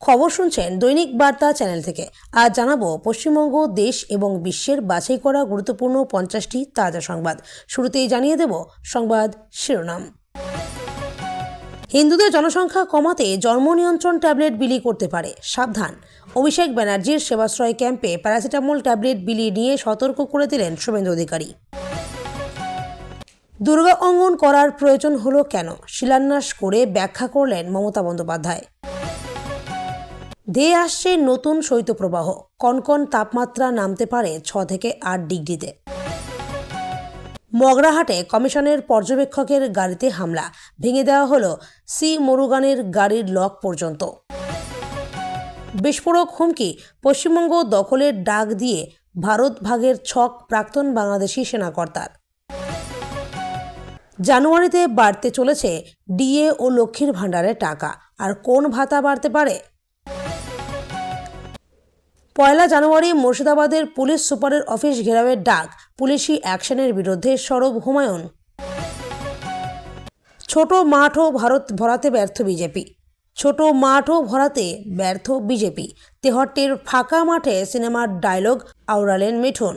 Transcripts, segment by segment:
খবর শুনছেন দৈনিক বার্তা চ্যানেল থেকে। আজ জানাব, পশ্চিমবঙ্গ, দেশ এবং বিশ্বের বাছাই করা গুরুত্বপূর্ণ পঞ্চাশটি তাজা সংবাদ। শুরুতেই জানিয়ে দেব সংবাদ শিরোনাম। হিন্দুদের জনসংখ্যা কমাতে জন্ম নিয়ন্ত্রণ ট্যাবলেট বিলি করতে পারে। সাবধান। অভিষেক ব্যানার্জির সেবাশ্রয় ক্যাম্পে প্যারাসিটামল ট্যাবলেট বিলি নিয়ে সতর্ক করে দিলেন শুভেন্দু অধিকারী। দুর্গা অঙ্গন করার প্রয়োজন হলো কেন? শিলান্যাস করে ব্যাখ্যা করলেন মমতা বন্দ্যোপাধ্যায়। ধেয়ে আসছে নতুন শৈত্যপ্রবাহ। কনকন তাপমাত্রা নামতে পারে ছ থেকে আট ডিগ্রিতে। মগরাহাটে কমিশনের পর্যবেক্ষকের গাড়িতে হামলা। ভেঙে দেওয়া হলো সি মুরুগানের গাড়ির লক পর্যন্ত। বিস্ফোরক হুমকি, পশ্চিমবঙ্গ দখলের ডাক দিয়ে ভারত ভাগের ছক প্রাক্তন বাংলাদেশি সেনাকর্তার। জানুয়ারিতে বাড়তে চলেছে ডিএ ও লক্ষ্মীর ভাণ্ডারের টাকা। আর কোন ভাতা বাড়তে পারে? পয়লা জানুয়ারি মুর্শিদাবাদের পুলিশ সুপারের অফিস ঘেরাওয়ের ডাক, পুলিশি অ্যাকশনের বিরুদ্ধে সরব হুমায়ুন। ছোট মাঠও ভারত ভরাতে ব্যর্থ বিজেপি। ছোট মাঠও ভরাতে ব্যর্থ বিজেপি। তেহট্টের ফাঁকা মাঠে সিনেমার ডায়লগ, আওড়ালেন মিঠুন।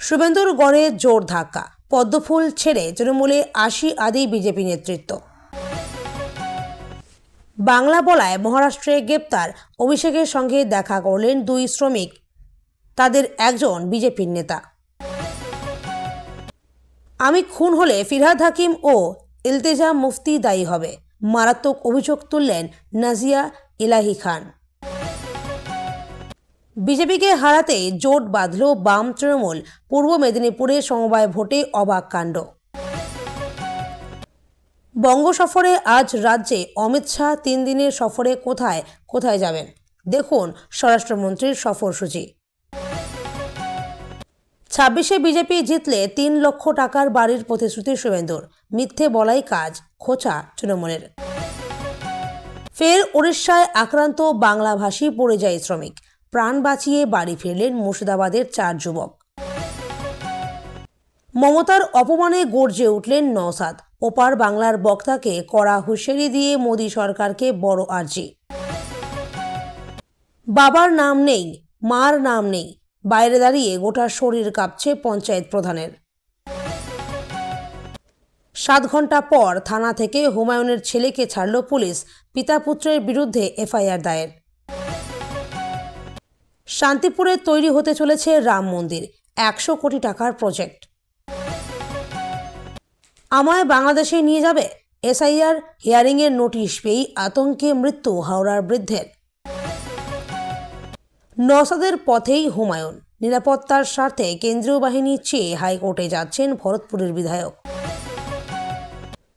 শুভেন্দুর গড়ে জোর ধাক্কা, পদ্মফুল ছেড়ে তৃণমূলে আশি আদি বিজেপি নেতৃত্ব। বাংলা বলায় মহারাষ্ট্রে গ্রেপ্তার। অভিষেকের সঙ্গে দেখা করলেন দুই শ্রমিক। তাদের একজন বিজেপির নেতা। আমি খুন হলে ফিরহাদ হাকিম ও ইলতেজা মুফতি দায়ী হবে। মারাত্মক অভিযোগ তুললেন নাজিয়া ইলাহি খান। বিজেপিকে হারাতে জোট বাঁধল বাম তৃণমূল। পূর্ব মেদিনীপুরে সমবায় ভোটে অবাক কাণ্ড। বঙ্গ সফরে আজ রাজ্যে অমিত শাহ তিন দিনের সফরে কোথায় কোথায় যাবেন? দেখুন স্বরাষ্ট্রমন্ত্রীর সফরসূচি ছাব্বিশে বিজেপি জিতলে তিন লক্ষ টাকার বাড়ির প্রতিশ্রুতি শুভেন্দুর। মিথ্যে বলাই কাজ, খোঁচা তৃণমূলের। ফের উড়িষ্যায় আক্রান্ত বাংলাভাষী পরিযায়ী শ্রমিক। প্রাণ বাঁচিয়ে বাড়ি ফিরলেন মুর্শিদাবাদের চার যুবক। মমতার অপমানে গর্জে উঠলেন নওসাদ। ওপার বাংলার বক্তাকে কড়া হুঁশিয়ারি দিয়ে মোদী সরকারকে বড় আর্জি। বাবার নাম নেই, মার নাম নেই, বাইরে দাঁড়িয়ে গোটা শরীর কাঁপছে পঞ্চায়েত প্রধানের। সাত ঘণ্টা পর থানা থেকে হুমায়ুনের ছেলেকে ছাড়ল পুলিশ, পিতা পুত্রের বিরুদ্ধে এফআইআর দায়ের। শান্তিপুরে তৈরি হতে চলেছে রাম মন্দির, একশো কোটি টাকার প্রজেক্ট। আমায় বাংলাদেশে নিয়ে যাবে? এসআইআর হিয়ারিংয়ের নোটিশ পেয়েই আতঙ্কে মৃত্যু হাওড়ার বৃদ্ধের। নসাদের পথেই হুমায়ুন। নিরাপত্তার স্বার্থে কেন্দ্রীয় বাহিনী চেয়ে হাইকোর্টে যাচ্ছেন ভরতপুরের বিধায়ক।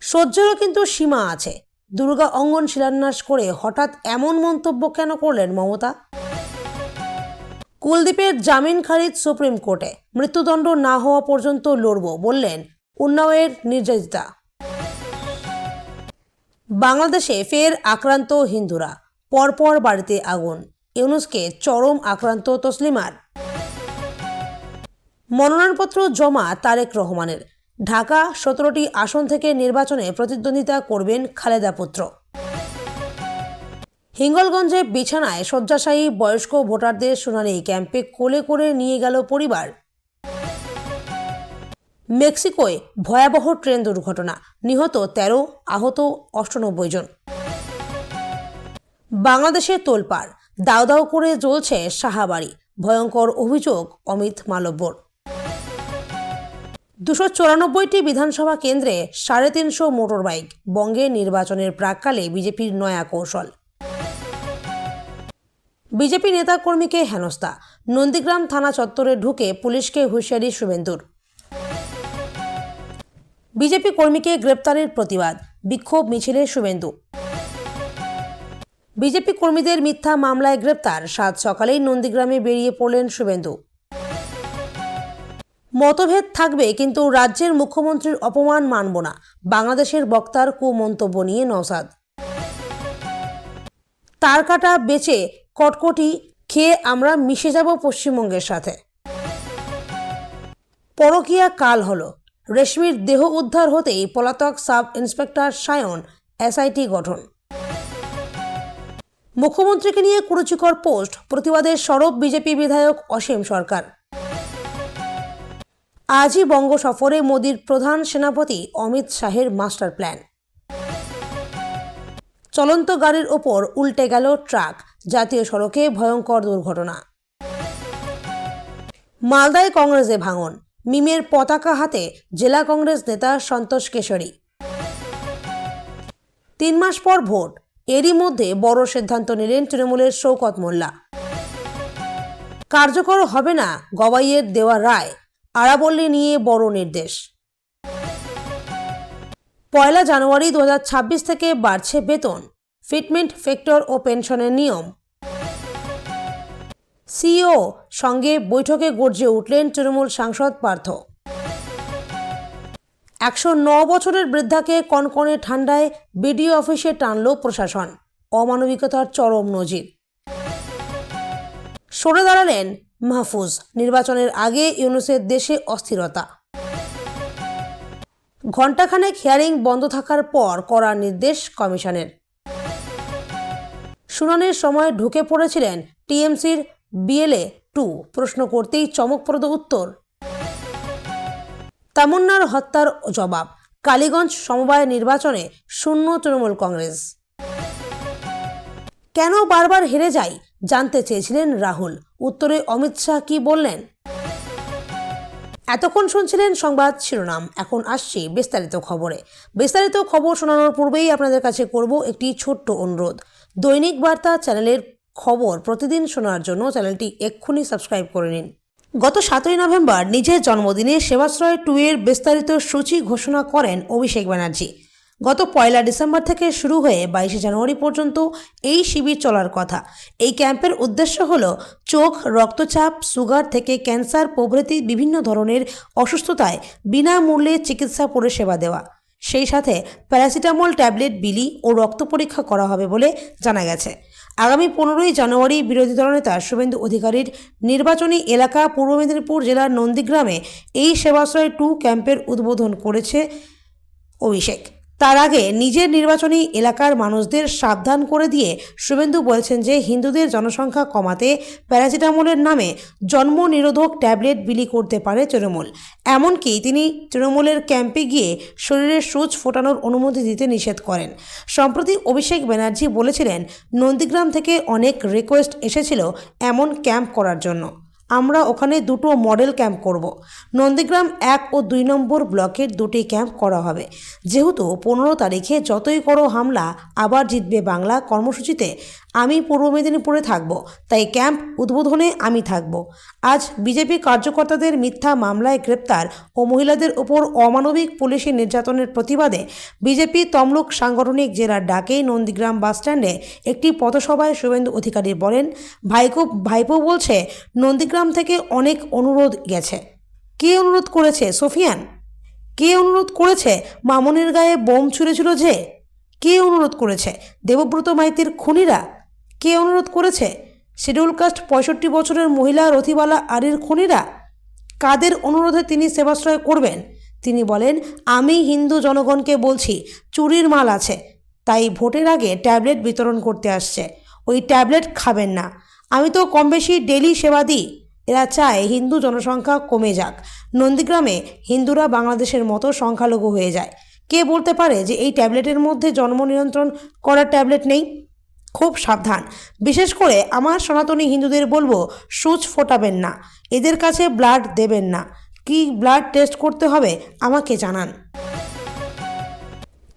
সহ্যেরও কিন্তু সীমা আছে। দুর্গা অঙ্গন শিলান্যাস করে হঠাৎ এমন মন্তব্য কেন করলেন মমতা? কুলদীপের জামিন খারিজ সুপ্রিম কোর্টে। মৃত্যুদণ্ড না হওয়া পর্যন্ত লড়ব বললেন উন্নাওয়ের নির্যাতিতা বাংলাদেশে ফের আক্রান্ত হিন্দুরা। পরপর বাড়িতে আগুন। ইউনুসকে চরম আক্রান্ত তসলিমার। মনোনয়নপত্র জমা তারেক রহমানের। ঢাকা সতেরোটি আসন থেকে নির্বাচনে প্রতিদ্বন্দ্বিতা করবেন খালেদা পুত্র। হিঙ্গলগঞ্জে বিছানায় শয্যাশায়ী বয়স্ক ভোটারদের শুনানি ক্যাম্পে কোলে করে নিয়ে গেল পরিবার। মেক্সিকোয় ভয়াবহ ট্রেন দুর্ঘটনা। নিহত তেরো, আহত অষ্টানব্বই জন। বাংলাদেশে তোলপাড়। দাও দাও করে জ্বলছে সাহাবাড়ি। ভয়ঙ্কর অভিযোগ অমিত মালব্যর। দুশো চুরানব্বইটি বিধানসভা কেন্দ্রে সাড়ে তিনশো মোটর বাইক বঙ্গে নির্বাচনের প্রাককালে বিজেপির নয়া কৌশল। বিজেপি নেতাকর্মীকে হেনস্থা। নন্দীগ্রাম থানা চত্বরে ঢুকে পুলিশকে হুঁশিয়ারি শুভেন্দুর। বিজেপি কর্মীকে গ্রেপ্তারের প্রতিবাদ। বিক্ষোভ মিছিলে শুভেন্দু। বিজেপি কর্মীদের মিথ্যা মামলায় গ্রেপ্তার। সাত সকালেই নন্দীগ্রামে বেরিয়ে পড়লেন শুভেন্দু। মতভেদ থাকবে, কিন্তু রাজ্যের মুখ্যমন্ত্রীর অপমান মানব না। বাংলাদেশের বক্তার কুমন্তব্য নিয়ে নওসাদ। তার কাটা বেচে কটকটি খেয়ে আমরা মিশে যাব পশ্চিমবঙ্গের সাথে। পরকীয়া কাল হলো। রেশমির দেহ উদ্ধার হতেই পলাতক সাব ইন্সপেক্টর সায়ন, এসআইটি গঠন। মুখ্যমন্ত্রীকে নিয়ে কুরুচিকর পোস্ট প্রতিবাদের সরব বিজেপি বিধায়ক অসীম সরকার। আজই বঙ্গ সফরে মোদীর প্রধান সেনাপতি অমিত শাহের মাস্টার প্ল্যান। চলন্ত গাড়ির ওপর উল্টে গেল ট্রাক, জাতীয় সড়কে ভয়ঙ্কর দুর্ঘটনা। মালদায় কংগ্রেসে ভাঙন মিমের পতাকা হাতে জেলা কংগ্রেস নেতা সন্তোষ কেশরী। তিন মাস পর ভোট, এরই মধ্যে বড় সিদ্ধান্ত নিলেন তৃণমূলের শৌকত মোল্লা। কার্যকর হবে না গবাইয়ের দেওয়া রায়, আরাবল্লী নিয়ে বড় নির্দেশ। পয়লা জানুয়ারি দু হাজার ছাব্বিশ থেকে বাড়ছে বেতন, ফিটমেন্ট, ফ্যাক্টর ও পেনশনের নিয়ম। সিও সঙ্গে বৈঠকে গর্জে উঠলেন তৃণমূল সাংসদ পার্থ। একশো ন বছরের বৃদ্ধাকে কনকনে ঠান্ডায় বিডিও অফিসে টানল প্রশাসন। অমানবিকতার চরম নজির। সরে দাঁড়ালেন মাহফুজ। নির্বাচনের আগে ইউনুসের দেশে অস্থিরতা। ঘণ্টাখানেক হিয়ারিং বন্ধ থাকার পর করার নির্দেশ কমিশনের। শুনানির সময় ঢুকে পড়েছিলেন টিএমসির বিএলএ টু, প্রশ্ন করতেই চমকপ্রদ উত্তর। তামান্নার হত্যার জবাব, কালীগঞ্জ সমবায় নির্বাচনে শূন্য তৃণমূল কংগ্রেস। কেন বারবার হেরে যায়, জানতে চেয়েছিলেন রাহুল। উত্তরে অমিত শাহ কি বললেন? এতক্ষণ শুনছিলেন সংবাদ শিরোনাম, এখন আসছি বিস্তারিত খবরে। বিস্তারিত খবর শোনানোর পূর্বেই আপনাদের কাছে করব একটি ছোট্ট অনুরোধ। দৈনিক বার্তা চ্যানেলের খবর প্রতিদিন শোনার জন্য চ্যানেলটি এক্ষুনি সাবস্ক্রাইব করে নিন। গত সাতই নভেম্বর নিজের জন্মদিনে সেবাশ্রয় টু এর বিস্তারিত সূচি ঘোষণা করেন অভিষেক ব্যানার্জি। গত পয়লা ডিসেম্বর থেকে শুরু হয়ে বাইশে জানুয়ারি পর্যন্ত এই শিবির চলার কথা। এই ক্যাম্পের উদ্দেশ্য হল চোখ, রক্তচাপ, সুগার থেকে ক্যান্সার প্রভৃতি বিভিন্ন ধরনের অসুস্থতায় বিনামূল্যে চিকিৎসা পরিষেবা দেওয়া। সেই সাথে প্যারাসিটামল ট্যাবলেট, বিলি ও রক্ত পরীক্ষা করা হবে বলে জানা গেছে। আগামী পনেরোই জানুয়ারি বিরোধী দলনেতা শুভেন্দু অধিকারীর নির্বাচনী এলাকা পূর্ব মেদিনীপুর জেলার নন্দীগ্রামে এই সেবাশ্রয় টু ক্যাম্পের উদ্বোধন করেছে অভিষেক। তার আগে নিজের নির্বাচনী এলাকার মানুষদের সাবধান করে দিয়ে শুভেন্দু বলছেন যে হিন্দুদের জনসংখ্যা কমাতে প্যারাসিটামলের নামে জন্ম নিরোধক ট্যাবলেট বিলি করতে পারে তৃণমূল। এমনকি তিনি তৃণমূলের ক্যাম্পে গিয়ে শরীরে সূচ ফোটানোর অনুমতি দিতে নিষেধ করেন। সম্প্রতি অভিষেক ব্যানার্জি বলেছিলেন, নন্দীগ্রাম থেকে অনেক রিকোয়েস্ট এসেছিল এমন ক্যাম্প করার জন্য। আমরা ওখানে দুটো মডেল ক্যাম্প করব। নন্দীগ্রাম এক ও দুই নম্বর ব্লকের দুটি ক্যাম্প করা হবে। যেহেতু পনেরো তারিখে যতই করো হামলা, আবার জিতবে বাংলা কর্মসূচিতে। আমি পূর্ব মেদিনীপুরে থাকব, তাই ক্যাম্প উদ্বোধনে আমি থাকব। আজ বিজেপি কার্যকর্তাদের মিথ্যা মামলায় গ্রেপ্তার ও মহিলাদের উপর অমানবিক পুলিশি নির্যাতনের প্রতিবাদে বিজেপি তমলুক সাংগঠনিক জেলার ডাকে নন্দীগ্রাম বাসস্ট্যান্ডে একটি পথসভায় শুভেন্দু অধিকারী বলেন, ভাইকো, ভাইপো বলছে, নন্দীগ্রাম থেকে অনেক অনুরোধ গেছে। কে অনুরোধ করেছে, সোফিয়ান? কে অনুরোধ করেছে, মামনের গায়ে বোম ছুঁড়েছিল যে? কে অনুরোধ করেছে, দেবব্রত মাইতির খুনিরা? কে অনুরোধ করেছে, শিডিউল কাস্ট পঁয়ষট্টি বছরের মহিলা রথিবালা আরির খুনিরা? কাদের অনুরোধে তিনি সেবাশ্রয় করবেন? তিনি বলেন, আমি হিন্দু জনগণকে বলছি, চুরির মাল আছে। তাই ভোটের আগে ট্যাবলেট বিতরণ করতে আসছে। ওই ট্যাবলেট খাবেন না। আমি তো কম বেশি ডেলি সেবা দিই। এরা চায় হিন্দু জনসংখ্যা কমে যাক। নন্দীগ্রামে হিন্দুরা বাংলাদেশের মতো সংখ্যালঘু হয়ে যায়। কে বলতে পারে যে এই ট্যাবলেটের মধ্যে জন্ম নিয়ন্ত্রণ করার ট্যাবলেট নেই? খুব সাবধান। বিশেষ করে আমার সনাতনী হিন্দুদের বলব, সূচ ফোটাবেন না। এদের কাছে ব্লাড দেবেন না। কি ব্লাড টেস্ট করতে হবে আমাকে জানান।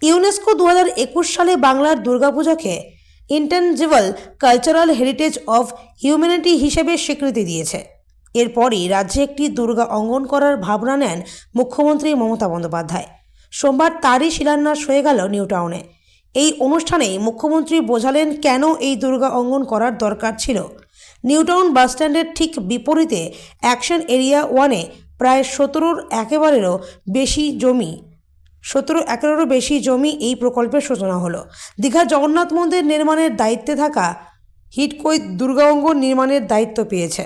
ইউনেস্কো দু হাজার একুশ সালে বাংলার দুর্গাপূজাকে intangible cultural heritage of humanity হিসেবে স্বীকৃতি দিয়েছে। এরপরই রাজ্যে একটি দুর্গা অঙ্গন করার ভাবনা নেন মুখ্যমন্ত্রী মমতা বন্দ্যোপাধ্যায়। সোমবার তারই শিলান্যাস হয়ে গেল নিউটাউনে এই অনুষ্ঠানেই মুখ্যমন্ত্রী বোঝালেন কেন এই দুর্গা অঙ্গন করার দরকার ছিল। নিউটাউন বাসস্ট্যান্ডের ঠিক বিপরীতে অ্যাকশন এরিয়া ওয়ানে প্রায় সতেরোর একেবারেরও বেশি জমি, সতেরো একরেরও বেশি জমি এই প্রকল্পের সূচনা হলো। দীঘা জগন্নাথ মন্দির নির্মাণের দায়িত্বে থাকা হিটকোই দুর্গা অঙ্গন নির্মাণের দায়িত্ব পেয়েছে।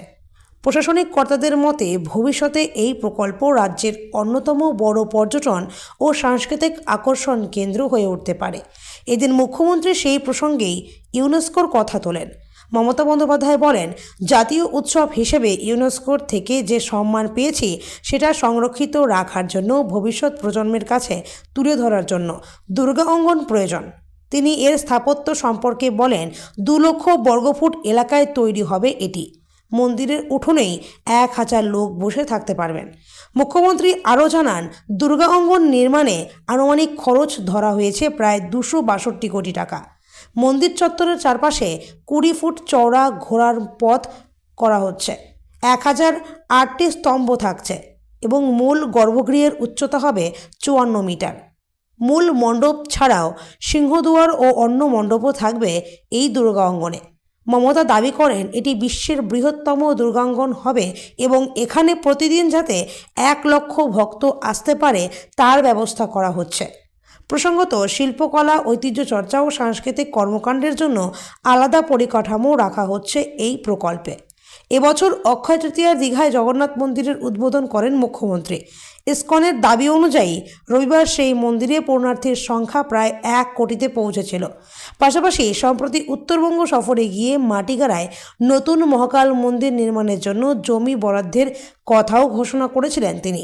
প্রশাসনিক কর্তাদের মতে, ভবিষ্যতে এই প্রকল্প রাজ্যের অন্যতম বড় পর্যটন ও সাংস্কৃতিক আকর্ষণ কেন্দ্র হয়ে উঠতে পারে। এদিন মুখ্যমন্ত্রী সেই প্রসঙ্গেই ইউনেস্কোর কথা তোলেন। মমতা বন্দ্যোপাধ্যায় বলেন, জাতীয় উৎসব হিসেবে ইউনেস্কোর থেকে যে সম্মান পেয়েছি, সেটা সংরক্ষিত রাখার জন্য ভবিষ্যৎ প্রজন্মের কাছে তুলে ধরার জন্য দুর্গা অঙ্গন প্রয়োজন। তিনি এর স্থাপত্য সম্পর্কে বলেন, দু লক্ষ বর্গফুট এলাকায় তৈরি হবে এটি। মন্দিরের উঠোনেই এক হাজার লোক বসে থাকতে পারবেন। মুখ্যমন্ত্রী আরও জানান, দুর্গা অঙ্গন নির্মাণে আনুমানিক খরচ ধরা হয়েছে প্রায় দুশো বাষট্টি কোটি টাকা। মন্দির চত্বরের চারপাশে কুড়ি ফুট চওড়া ঘোড়ার পথ করা হচ্ছে। এক হাজার আটটি স্তম্ভ থাকছে এবং মূল গর্ভগৃহের উচ্চতা হবে চুয়ান্ন মিটার। মূল মণ্ডপ ছাড়াও সিংহদুয়ার ও অন্য মণ্ডপও থাকবে এই দুর্গা অঙ্গনে। মমতা দাবি করেন, এটি বিশ্বের বৃহত্তম দুর্গাঙ্গন হবে এবং এখানে প্রতিদিন যাতে এক লক্ষ ভক্ত আসতে পারে, তার ব্যবস্থা করা হচ্ছে। প্রসঙ্গত, শিল্পকলা, ঐতিহ্য চর্চা ও সাংস্কৃতিক কর্মকাণ্ডের জন্য আলাদা পরিকাঠামো রাখা হচ্ছে এই প্রকল্পে। এবছর অক্ষয় তৃতীয়ার দীঘায় জগন্নাথ মন্দিরের উদ্বোধন করেন মুখ্যমন্ত্রী। ইসকনের দাবি অনুযায়ী রবিবার সেই মন্দিরে পূর্ণার্থীর সংখ্যা প্রায় এক কোটিতে পৌঁছেছিল। পাশাপাশি সম্প্রতি উত্তরবঙ্গ সফরে গিয়ে মাটিগাড়ায় নতুন মহাকাল মন্দির নির্মাণের জন্য জমি বরাদ্দের কথাও ঘোষণা করেছিলেন তিনি।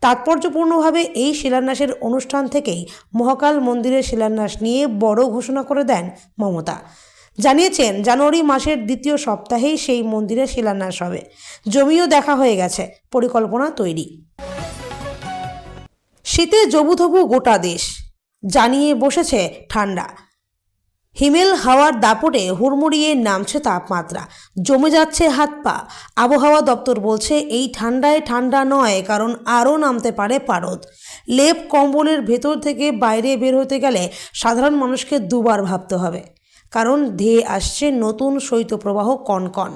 তাৎপর্যপূর্ণভাবে এই শিলান্যাসের অনুষ্ঠান থেকেই মহাকাল মন্দিরের শিলান্যাস নিয়ে বড় ঘোষণা করে দেন মমতা। জানিয়েছেন, জানুয়ারি মাসের দ্বিতীয় সপ্তাহেই সেই মন্দিরের শিলান্যাস হবে। জমিও দেখা হয়ে গেছে। পরিকল্পনা তৈরি। শীতে জবুথবু গোটা দেশ, জানিয়ে বসেছে ঠান্ডা। হিমেল হাওয়ার দাপটে হুড়মুড়িয়ে নামছে তাপমাত্রা, জমে যাচ্ছে হাত পা। আবহাওয়া দপ্তর বলছে, এই ঠান্ডায় ঠান্ডা নয়, কারণ আরও নামতে পারে পারদ। লেপ কম্বলের ভেতর থেকে বাইরে বের হতে গেলে সাধারণ মানুষকে দুবার ভাবতে হবে, কারণ ধেয়ে আসছে নতুন শৈত্যপ্রবাহ কনকন।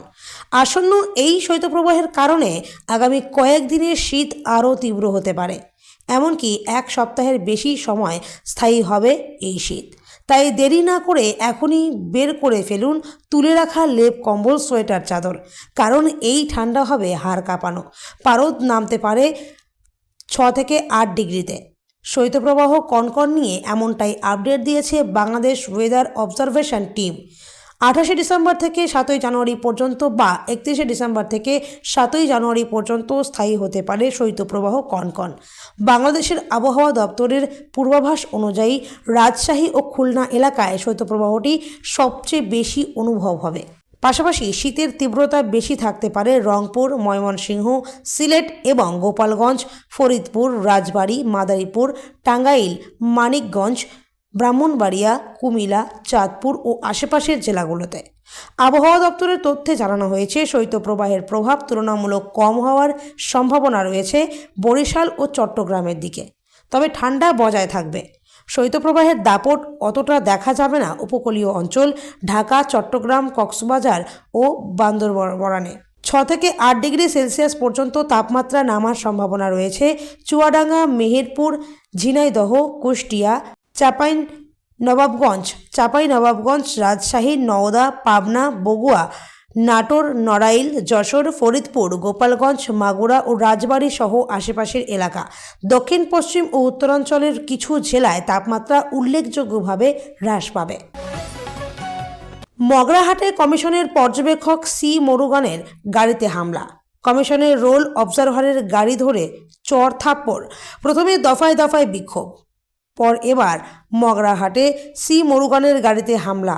আসন্ন এই শৈত্যপ্রবাহের কারণে আগামী কয়েকদিনের শীত আরও তীব্র হতে পারে। এমনকি এক সপ্তাহের বেশি সময় স্থায়ী হবে এই শীত। তাই দেরি না করে এখনই বের করে ফেলুন তুলে রাখা লেপ কম্বল, সোয়েটার, চাদর। কারণ এই ঠান্ডা হবে হাড় কাঁপানো। পারদ নামতে পারে ছ থেকে আট ডিগ্রিতে। শৈত্যপ্রবাহ কনকন নিয়ে এমনটাই আপডেট দিয়েছে বাংলাদেশ ওয়েদার অবজারভেশন টিম। আঠাশে ডিসেম্বর থেকে সাতই জানুয়ারি পর্যন্ত বা একত্রিশে ডিসেম্বর থেকে সাতই জানুয়ারি পর্যন্ত স্থায়ী হতে পারে শৈত্যপ্রবাহ কনকন। বাংলাদেশের আবহাওয়া দপ্তরের পূর্বাভাস অনুযায়ী রাজশাহী ও খুলনা এলাকায় শৈত্যপ্রবাহটি সবচেয়ে বেশি অনুভব হবে। পাশাপাশি শীতের তীব্রতা বেশি থাকতে পারে রংপুর, ময়মনসিংহ, সিলেট এবং গোপালগঞ্জ, ফরিদপুর, রাজবাড়ী, মাদারীপুর, টাঙ্গাইল, মানিকগঞ্জ ব্রাহ্মণবাড়িয়া, কুমিলা, চাঁদপুর ও আশেপাশের জেলাগুলোতে। আবহাওয়া দপ্তরের তথ্যে জানানো হয়েছে, শৈত্যপ্রবাহের প্রভাব তুলনামূলক কম হওয়ার সম্ভাবনা রয়েছে বরিশাল ও চট্টগ্রামের দিকে। তবে ঠান্ডা বজায় থাকবে। শৈত্যপ্রবাহের দাপট অতটা দেখা যাবে না উপকূলীয় অঞ্চল ঢাকা, চট্টগ্রাম, কক্সবাজার ও বান্দরবরানে ছ থেকে আট ডিগ্রি সেলসিয়াস পর্যন্ত তাপমাত্রা নামার সম্ভাবনা রয়েছে চুয়াডাঙ্গা, মেহেরপুর, ঝিনাইদহ, কুষ্টিয়া চাপাইন নবাবগঞ্জ চাপাই নবাবগঞ্জ, রাজশাহী, নওদা, পাবনা বগুয়া নাটোর, নড়াইল, যশোর, ফরিদপুর, গোপালগঞ্জ, মাগুরা ও রাজবাড়ী সহ আশেপাশের এলাকা। দক্ষিণ, পশ্চিম ও উত্তরাঞ্চলের কিছু জেলায় তাপমাত্রা উল্লেখযোগ্যভাবে হ্রাস পাবে। মগরাহাটে কমিশনের পর্যবেক্ষক সি মরুগানের গাড়িতে হামলা। কমিশনের রোল অবজারভারের গাড়ি ধরে চর থাপ্পড়। প্রথমে দফায় দফায় বিক্ষোভ। পর এবার মগরাহাটে সি মরুগানের গাড়িতে হামলা,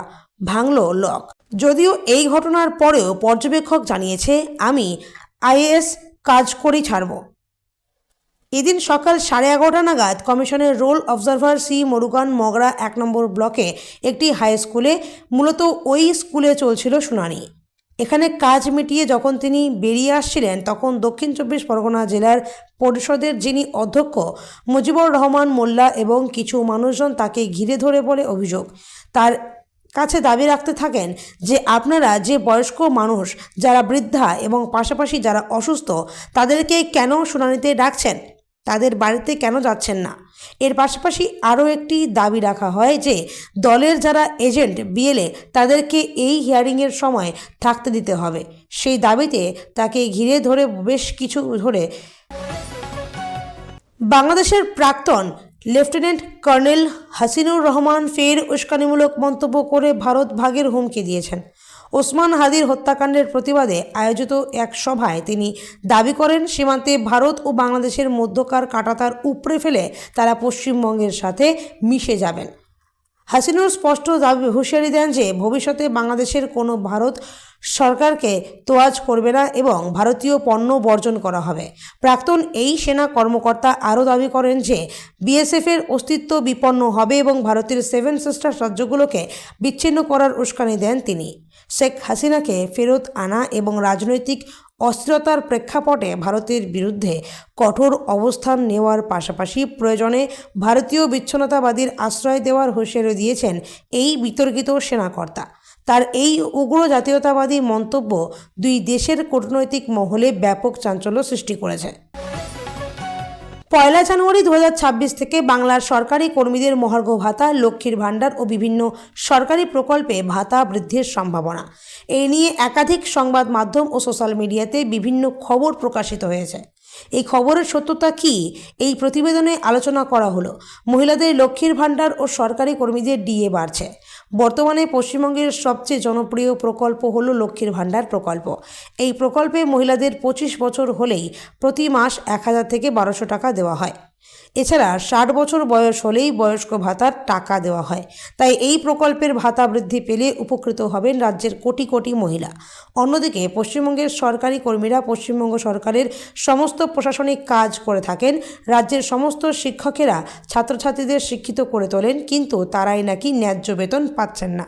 ভাঙল লক। যদিও এই ঘটনার পরেও পর্যবেক্ষক জানিয়েছে, আমি আইএস কাজ করেই ছাড়ব। এদিন সকাল সাড়ে এগারোটা নাগাদ কমিশনের roll observer C Murugan Mogra এক নম্বর ব্লকে একটি হাই স্কুলে, মূলত ওই স্কুলে চলছিল শুনানি। এখানে কাজ মিটিয়ে যখন তিনি বেরিয়ে আসছিলেন, তখন দক্ষিণ চব্বিশ পরগনা জেলার পরিষদের যিনি অধ্যক্ষ মুজিবুর রহমান মোল্লা এবং কিছু মানুষজন তাকে ঘিরে ধরে বলে অভিযোগ। তার কাছে দাবি রাখতে থাকেন যে, আপনারা যে বয়স্ক মানুষ, যারা বৃদ্ধা এবং পাশাপাশি যারা অসুস্থ, তাদেরকে কেন শুনানিতে ডাকছেন? তাদের বাড়িতে কেন যাচ্ছেন না? এর পাশাপাশি আরও একটি দাবি রাখা হয় যে দলের যারা এজেন্ট বিএলএ তাদেরকে এই হিয়ারিংয়ের সময় থাকতে দিতে হবে। সেই দাবিতে তাকে ঘিরে ধরে বেশ কিছু ধরে বাংলাদেশের প্রাক্তন লেফটেন্যান্ট কর্নেল হাসিনুর রহমান ফের উস্কানিমূলক মন্তব্য করে ভারত ভাগের হুমকি দিয়েছেন। ওসমান হাদির হত্যাকাণ্ডের প্রতিবাদে আয়োজিত এক সভায় তিনি দাবি করেন, সীমান্তে ভারত ও বাংলাদেশের মধ্যকার কাটাতার উপড়ে ফেলে তারা পশ্চিমবঙ্গের সাথে মিশে যাবেন। হাসিনুর স্পষ্ট দাবি হুঁশিয়ারি দেন যে, ভবিষ্যতে বাংলাদেশের কোনো ভারত সরকারকে তোয়াজ করবে না এবং ভারতীয় পণ্য বর্জন করা হবে। প্রাক্তন এই সেনা কর্মকর্তা আরও দাবি করেন যে, বিএসএফের অস্তিত্ব বিপন্ন হবে এবং ভারতের সেভেন সিস্টার রাজ্যগুলোকে বিচ্ছিন্ন করার উস্কানি দেন তিনি। শেখ হাসিনাকে ফেরত আনা এবং রাজনৈতিক অস্থিরতার প্রেক্ষাপটে ভারতের বিরুদ্ধে কঠোর অবস্থান নেওয়ার পাশাপাশি প্রয়োজনে ভারতীয় বিচ্ছিন্নতাবাদীর আশ্রয় দেওয়ার হুঁশিয়ারি দিয়েছেন এই বিতর্কিত সেনাকর্তা। তার এই উগ্র জাতীয়তাবাদী মন্তব্য দুই দেশের কূটনৈতিক মহলে ব্যাপক চাঞ্চল্য সৃষ্টি করেছে। পয়লা জানুয়ারি দু হাজার ছাব্বিশ থেকে বাংলার সরকারি কর্মীদের মহার্ঘ ভাতা, লক্ষ্মীর ভাণ্ডার ও বিভিন্ন সরকারি প্রকল্পে ভাতা বৃদ্ধির সম্ভাবনা। এই নিয়ে একাধিক সংবাদ মাধ্যম ও সোশ্যাল মিডিয়াতে বিভিন্ন খবর প্রকাশিত হয়েছে। এই খবরের সত্যতা কি? এই প্রতিবেদনে আলোচনা করা হলো। মহিলাদের লক্ষ্মীর ভাণ্ডার ও সরকারি কর্মীদের ডিএ বাড়ছে। বর্তমানে পশ্চিমবঙ্গের সবচেয়ে জনপ্রিয় প্রকল্প হল লক্ষ্মীর ভাণ্ডার প্রকল্প। এই প্রকল্পে মহিলাদের পঁচিশ বছর হলেই প্রতি মাস এক হাজার থেকে বারোশো টাকা দেওয়া হয়। এছাড়া ষাট বছর বয়স হলেই বয়স্ক ভাতার টাকা দেওয়া হয়। তাই এই প্রকল্পের ভাতা বৃদ্ধি পেলে উপকৃত হবেন রাজ্যের কোটি কোটি মহিলা। অন্যদিকে পশ্চিমবঙ্গের সরকারি কর্মীরা পশ্চিমবঙ্গ সরকারের সমস্ত প্রশাসনিক কাজ করে থাকেন। রাজ্যের সমস্ত শিক্ষকেরা ছাত্রছাত্রীদের শিক্ষিত করে তোলেন, কিন্তু তারাই নাকি ন্যায্য বেতন পাচ্ছেন না।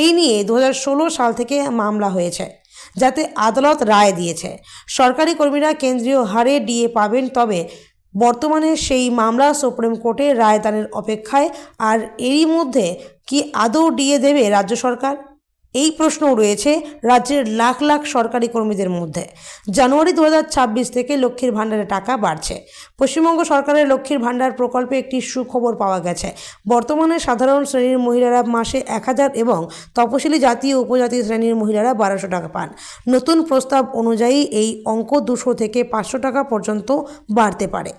এই নিয়ে দু হাজার ষোলো সাল থেকে মামলা হয়েছে, যাতে আদালত রায় দিয়েছে। সরকারি কর্মীরা কেন্দ্রীয় হারে ডিএ পাবেন, তবে বর্তমানে সেই মামলা সুপ্রিম কোর্টে রায়দানের অপেক্ষায়। আর এরই মধ্যে কি আদৌ ডিএ দেবে রাজ্য সরকার? এই প্রশ্নও রয়েছে রাজ্যের লাখ লাখ সরকারি কর্মীদের মধ্যে। জানুয়ারি দু হাজার ছাব্বিশ থেকে লক্ষ্মীর ভাণ্ডারে টাকা বাড়ছে। পশ্চিমবঙ্গ সরকারের লক্ষ্মীর ভাণ্ডার প্রকল্পে একটি সুখবর পাওয়া গেছে। বর্তমানে সাধারণ শ্রেণির মহিলারা মাসে এক হাজার এবং তপশিলি জাতি ও উপজাতি শ্রেণির মহিলারা বারোশো টাকা পান। নতুন প্রস্তাব অনুযায়ী এই অঙ্ক দুশো থেকে পাঁচশো টাকা পর্যন্ত বাড়তে পারে।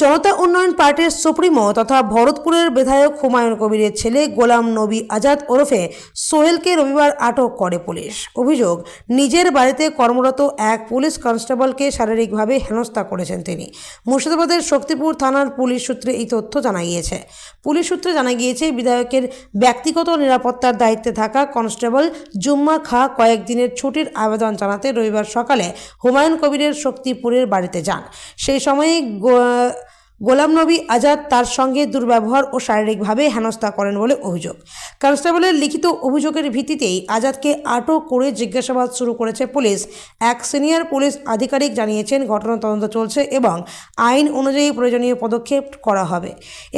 জনতা উন্নয়ন পার্টির সুপ্রিমো তথা ভরতপুরের বিধায়ক হুমায়ুন কবিরের ছেলে গোলাম নবী আজাদ ওরফে সোহেলকে রবিবার আটক করে পুলিশ। অভিযোগ, নিজের বাড়িতে কর্মরত এক পুলিশ কনস্টেবলকে শারীরিকভাবে হেনস্থা করেছেন তিনি। মুর্শিদাবাদের শক্তিপুর থানার পুলিশ সূত্রে এই তথ্য জানা গিয়েছে। পুলিশ সূত্রে জানা গিয়েছে, বিধায়কের ব্যক্তিগত নিরাপত্তার দায়িত্বে থাকা কনস্টেবল জুম্মা খা কয়েকদিনের ছুটির আবেদন জানাতে রবিবার সকালে হুমায়ুন কবিরের শক্তিপুরের বাড়িতে যান। সেই সময়ে গোলাম নবী আজাদ তার সঙ্গে দুর্ব্যবহার ও শারীরিকভাবে হেনস্থা করেন বলে অভিযোগ। কনস্টেবলের লিখিত অভিযোগের ভিত্তিতেই আজাদকে আটক করে জিজ্ঞাসাবাদ শুরু করেছে পুলিশ। এক সিনিয়র পুলিশ আধিকারিক জানিয়েছেন, ঘটনা তদন্ত চলছে এবং আইন অনুযায়ী প্রয়োজনীয় পদক্ষেপ করা হবে।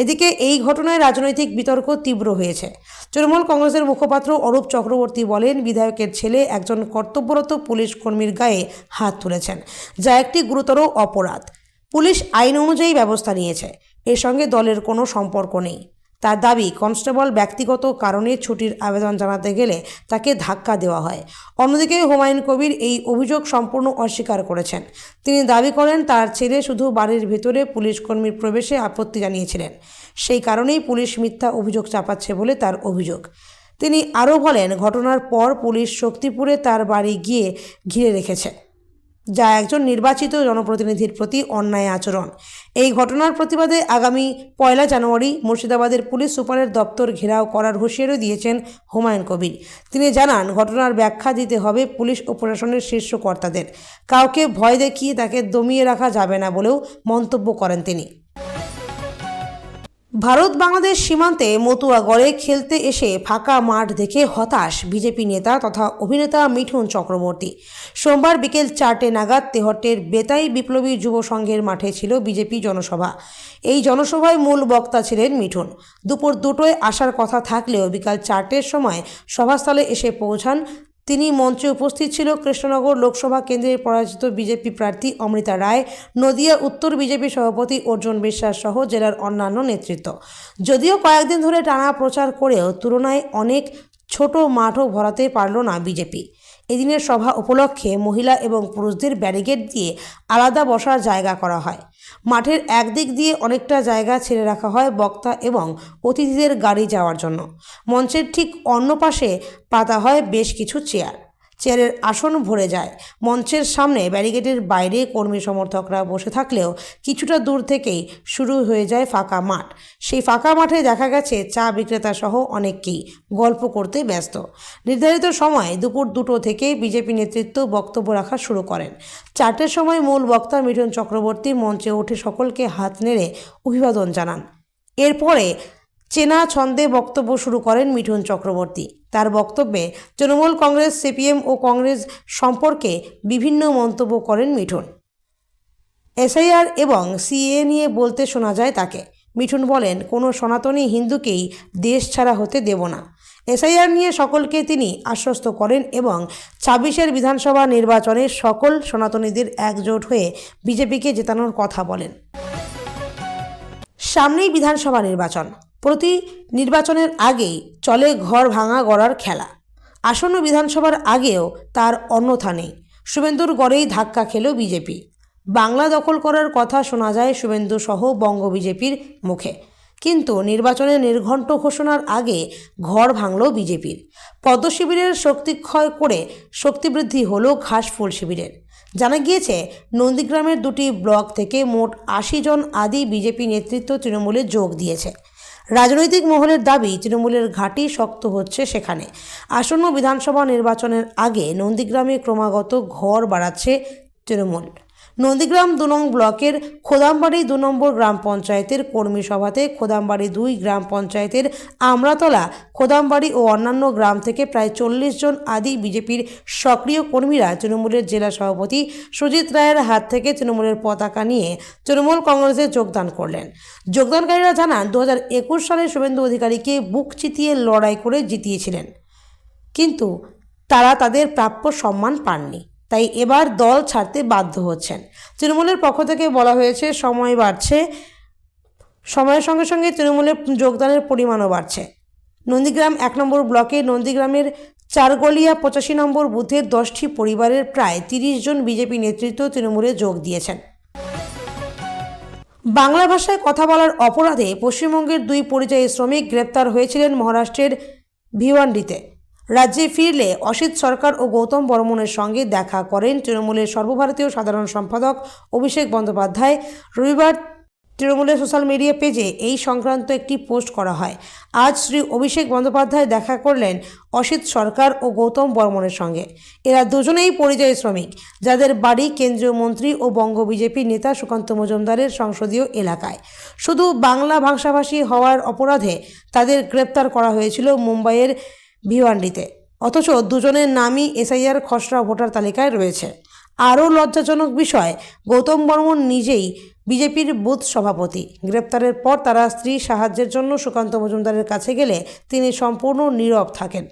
এদিকে এই ঘটনায় রাজনৈতিক বিতর্ক তীব্র হয়েছে। তৃণমূল কংগ্রেসের মুখপাত্র অরূপ চক্রবর্তী বলেন, বিধায়কের ছেলে একজন কর্তব্যরত পুলিশ কর্মীর গায়ে হাত তুলেছেন, যা একটি গুরুতর অপরাধ। পুলিশ আইন অনুযায়ী ব্যবস্থা নিয়েছে। এর সঙ্গে দলের কোনো সম্পর্ক নেই। তার দাবি, কনস্টেবল ব্যক্তিগত কারণে ছুটির আবেদন জানাতে গেলে তাকে ধাক্কা দেওয়া হয়। অন্যদিকে হুমায়ুন কবির এই অভিযোগ সম্পূর্ণ অস্বীকার করেছেন। তিনি দাবি করেন, তার ছেলে শুধু বাড়ির ভেতরে পুলিশ কর্মীর প্রবেশে আপত্তি জানিয়েছিলেন। সেই কারণেই পুলিশ মিথ্যা অভিযোগ চাপাচ্ছে বলে তার অভিযোগ। তিনি আরও বলেন, ঘটনার পর পুলিশ শক্তিপুরে তার বাড়ি গিয়ে ঘিরে রেখেছে। যা একজন নির্বাচিত জনপ্রতিনিধির প্রতি অন্যায় আচরণ। এই ঘটনার প্রতিবাদে আগামী পয়লা জানুয়ারি মুর্শিদাবাদের পুলিশ সুপারের দপ্তর ঘেরাও করার হুঁশিয়ারিও দিয়েছেন হুমায়ুন কবির। তিনি জানান, ঘটনার ব্যাখ্যা দিতে হবে পুলিশ ও প্রশাসনের শীর্ষ কর্তাদের। কাউকে ভয় দেখিয়ে তাকে দমিয়ে রাখা যাবে না বলেও মন্তব্য করেন তিনি। ভারত বাংলাদেশ সীমান্তে মতুয়াগড়ে খেলতে এসে ফাঁকা মাঠ দেখে হতাশ বিজেপি নেতা তথা অভিনেতা মিঠুন চক্রবর্তী। সোমবার বিকেল চারটে নাগাদ তেহট্টের বেতাই বিপ্লবী যুব সংঘের মাঠে ছিল বিজেপি জনসভা। এই জনসভায় মূল বক্তা ছিলেন মিঠুন। দুপুর দুটোয় আসার কথা থাকলেও বিকাল চারটের সময় সভাস্থলে এসে পৌঁছান তিনি মঞ্চে উপস্থিত ছিল কৃষ্ণনগর লোকসভা কেন্দ্রের পরাজিত বিজেপি প্রার্থী অমৃতা রায়, নদিয়া উত্তর বিজেপি সভাপতি অর্জুন বিশ্বাস সহ জেলার অন্যান্য নেতৃত্ব। যদিও কয়েকদিন ধরে টানা প্রচার করেও তুলনায় অনেক ছোট মাঠও ভরাতে পারল না বিজেপি। এদিনের সভা উপলক্ষে মহিলা এবং পুরুষদের ব্যারিকেড দিয়ে আলাদা বসার জায়গা করা হয়। মাঠের একদিক দিয়ে অনেকটা জায়গা ছেড়ে রাখা হয় বক্তা এবং অতিথিদের গাড়ি যাওয়ার জন্য। মঞ্চের ঠিক অন্য পাশে পাতা হয় বেশ কিছু চেয়ার চেয়ারের আসন ভরে যায়। মঞ্চের সামনে ব্যারিকেডের বাইরে কর্মী সমর্থকরা বসে থাকলেও কিছুটা দূর থেকেই শুরু হয়ে যায় ফাঁকা মাঠ। সেই ফাঁকা মাঠে দেখা গেছে চা বিক্রেতা সহ অনেককেই গল্প করতে ব্যস্ত। নির্ধারিত সময় দুপুর দুটো থেকে বিজেপি নেতৃত্ব বক্তব্য রাখা শুরু করেন। চারটের সময় মূল বক্তা মিঠুন চক্রবর্তী মঞ্চে উঠে সকলকে হাত নেড়ে অভিবাদন জানান। এরপরে চেনা ছন্দে বক্তব্য শুরু করেন মিঠুন চক্রবর্তী। তার বক্তব্যে তৃণমূল কংগ্রেস, সিপিএম ও কংগ্রেস সম্পর্কে বিভিন্ন মন্তব্য করেন মিঠুন। এসআইআর এবং সিএ নিয়ে বলতে শোনা যায় তাকে। মিঠুন বলেন, কোনো সনাতনী হিন্দুকেই দেশ ছাড়া হতে দেব না। এসআইআর নিয়ে সকলকে তিনি আশ্বস্ত করেন এবং ছাব্বিশের বিধানসভা নির্বাচনে সকল সনাতনীদের একজোট হয়ে বিজেপিকে জেতানোর কথা বলেন। সামনেই বিধানসভা নির্বাচন। প্রতি নির্বাচনের আগেই চলে ঘর ভাঙা গড়ার খেলা। আসন্ন বিধানসভার আগেও তার অন্যথা নেই। শুভেন্দুর গড়েই ধাক্কা খেল বিজেপি। বাংলা দখল করার কথা শোনা যায় শুভেন্দু সহ বঙ্গ বিজেপির মুখে। কিন্তু নির্বাচনের নির্ঘণ্ট ঘোষণার আগে ঘর ভাঙল বিজেপির। পদ্মশিবিরের শক্তিক্ষয় করে শক্তিবৃদ্ধি হলো ঘাসফুল শিবিরের। জানা গিয়েছে, নন্দীগ্রামের দুটি ব্লক থেকে মোট আশি জন আদি বিজেপি নেতৃত্ব তৃণমূলে যোগ দিয়েছে। রাজনৈতিক মহলের দাবি তৃণমূলের ঘাঁটি শক্ত হচ্ছে সেখানে। আসন্ন বিধানসভা নির্বাচনের আগে নন্দীগ্রামে ক্রমাগত ঘর বাড়াচ্ছে তৃণমূল। নন্দীগ্রাম দু নং ব্লকের খোদামবাড়ি দু নম্বর গ্রাম পঞ্চায়েতের কর্মী সভাতে খোদামবাড়ি দুই গ্রাম পঞ্চায়েতের আমরাতলা, খোদামবাড়ি ও অন্যান্য গ্রাম থেকে প্রায় চল্লিশ জন আদি বিজেপির সক্রিয় কর্মীরা তৃণমূলের জেলা সভাপতি সুজিত রায়ের হাত থেকে তৃণমূলের পতাকা নিয়ে তৃণমূল কংগ্রেসে যোগদান করলেন। যোগদানকারীরা জানান দু হাজার একুশ সালে শুভেন্দু অধিকারীকে বুক চিতিয়ে লড়াই করে জিতিয়েছিলেন। কিন্তু তারা তাদের প্রাপ্য সম্মান পাননি। তাই এবার দল ছাড়তে বাধ্য হচ্ছেন। তৃণমূলের পক্ষ থেকে বলা হয়েছে, সময় বাড়ছে। সময়ের সঙ্গে সঙ্গে তৃণমূলের যোগদানের পরিমাণও বাড়ছে। নন্দীগ্রাম এক নম্বর ব্লকে নন্দীগ্রামের চারগলিয়া পঁচাশি নম্বর বুথের দশটি পরিবারের প্রায় তিরিশ জন বিজেপি নেতৃত্ব তৃণমূলে যোগ দিয়েছেন। বাংলা ভাষায় কথা বলার অপরাধে পশ্চিমবঙ্গের দুই পরিযায়ী শ্রমিক গ্রেপ্তার হয়েছিলেন মহারাষ্ট্রের ভিওয়ান্ডিতে। রাজ্যে ফিরলে অসিত সরকার ও গৌতম বর্মনের সঙ্গে দেখা করেন তৃণমূলের সর্বভারতীয় সাধারণ সম্পাদক অভিষেক বন্দ্যোপাধ্যায়। রবিবার তৃণমূলের সোশ্যাল মিডিয়া পেজে এই সংক্রান্ত একটি পোস্ট করা হয়। আজ শ্রী অভিষেক বন্দ্যোপাধ্যায় দেখা করলেন অসিত সরকার ও গৌতম বর্মনের সঙ্গে। এরা দুজনেই পরিযায়ী শ্রমিক, যাদের বাড়ি কেন্দ্রীয় মন্ত্রী ও বঙ্গ বিজেপি নেতা সুকান্ত মজুমদারের সংসদীয় এলাকায়। শুধু বাংলা ভাষাভাষী হওয়ার অপরাধে তাদের গ্রেপ্তার করা হয়েছিল মুম্বাইয়ের ভিওয়ান্ডিতে অথচ দুজনের নামই এসআইআর খসড়া ভোটার তালিকায় রয়েছে। আরও লজ্জাজনক বিষয়, গৌতম বর্মন নিজেই বিজেপির বুথ সভাপতি। গ্রেপ্তারের পর তারা স্ত্রী সাহায্যের জন্য সুকান্ত মজুমদারের কাছে গেলে তিনি সম্পূর্ণ নীরব থাকেন।